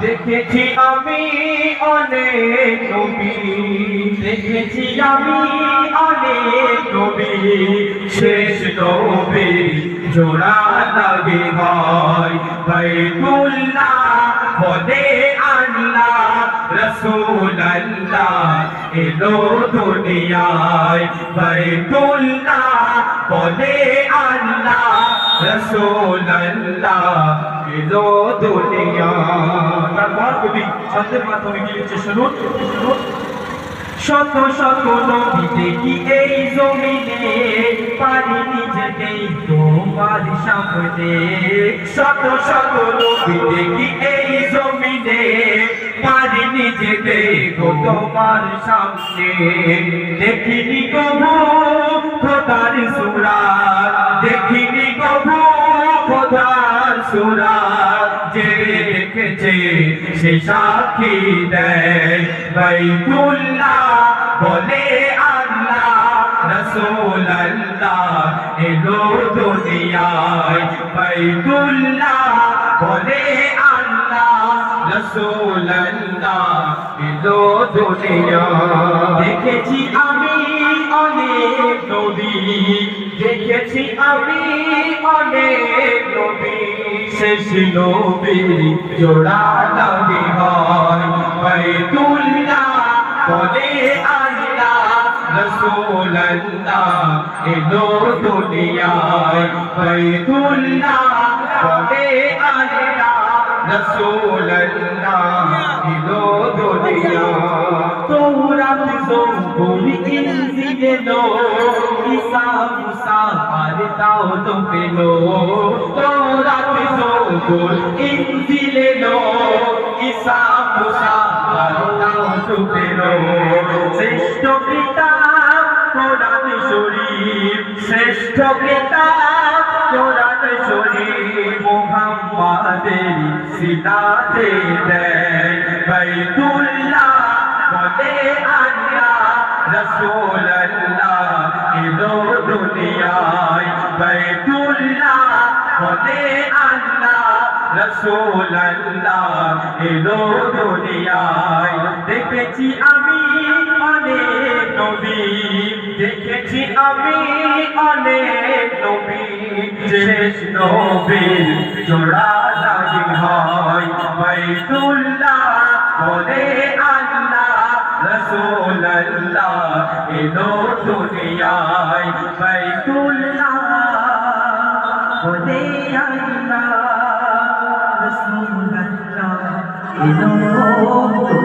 দেখেছি আমি অনেক নবী। দেখেছি আমি অনেক নবী। শেষ নবী জোড়া লাগে হয়। বাইতুল্লাহ বলে আল্লাহ রসোল্লাহ এলো দুনিয়ায়। বাইতুল্লাহ বলে আল্লাহ তারপর কবি ছন্দের মাধ্যমে কি লিখছে শুনুন। শত শত নবী দেখি এই জমিনে পারিনি যেতেই তোমার সামনে। শত শত নবী দেখি এই জমিনে পারিনি যেতে গো তোমার সামনে। দেখিনি কবু খোদার সুরা, দেখিনি কবু সুরা যে দেখেছে সে সাক্ষী বলে আল্লাহ রসুল আল্লাহ এলো দুনিয়ায়। বাইতুল্লাহ বলে দেখেছি আমি অনেক নবী, দেখেছি আমি শেষ নবী জোড়া লাগে হয়। বাইতুল্লাহ বলে আল্লাহ রসুল আল্লাহ এলো দুনিয়ায়। বাইতুল্লাহ বলে আল্লাহ রসুল আল্লাহ এলো দুনিয়ায়। তোরাত জঙ্গল ইনজিলে লো ঈসা মুসা আর তাও তো পেল। তোরাত জঙ্গল ইনজিলে লো, ঈসা মুসা তো পেল শ্রেষ্ঠ কিতাব কোরআন শরীফ, শ্রেষ্ঠ কিতাব কোরআন শরীফ মুহাম্মাদের সিনাতে দেয়। বাইতুল্লাহ বলে আল্লাহ রসুল আল্লাহ এলো দুনিয়ায়। বাইতুল্লাহ বলে আল্লাহ রসুল আল্লাহ এলো দুনিয়ায়। দেখেছি আমি অনেক নবী। দেখেছি আমি অনেক নবী। শেষ নবীর জোড়া লাগি হয়। বাইতুল্লাহ বলে আল্লাহ রসুল এলো দুনিয়ায়। বাইতুল্লাহ বলে আল্লাহ। রসুল আল্লাহ এলো